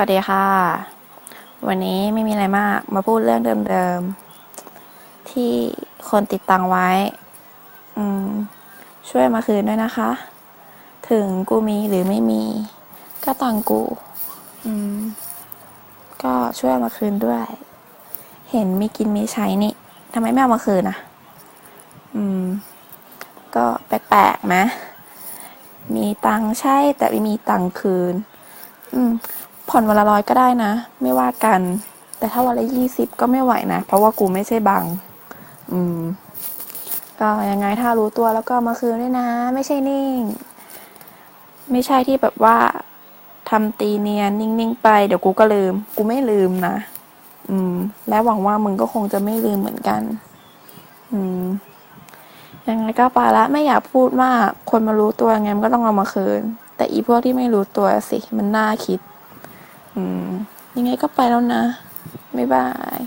วัสดีค่ะ วันนี้ไม่มีอะไรมากมาพูดเรื่องเดิมๆ ที่คนติดตังไว้ อืม ช่วยมาคืนด้วยนะคะ ถึงกูมีหรือไม่มี ก็ตังกู อืม ก็ช่วยมาคืนด้วย เห็นมีกินมีใช้นี่ทำไมไม่เอามาคืนอะอืม ก็แปลกๆไหมมีตังใช่แต่ไม่มีตังคืน อืม ผ่อนวันละร้อยก็ได้นะ ไม่ว่ากัน แต่ถ้าวันละยี่สิบก็ไม่ไหวนะ เพราะว่ากูไม่ใช่บัง อืม ก็ยังไงถ้ารู้ตัวแล้วก็มาคืนด้วยนะ ไม่ใช่นิ่ง ไม่ใช่ที่แบบว่าทำตีเนียนนิ่งๆไป เดี๋ยวกูก็ลืม กูไม่ลืมนะ อืม และหวังว่ามึงก็คงจะไม่ลืมเหมือนกัน อืม ยังไงก็ไปละไม่อยากพูดมาก คนมารู้ตัวยังไงมันก็ต้องเอามาคืน แต่อีพวกที่ไม่รู้ตัวสิ มันน่าคิด ยังไงก็ไปแล้วนะ บ๊ายบาย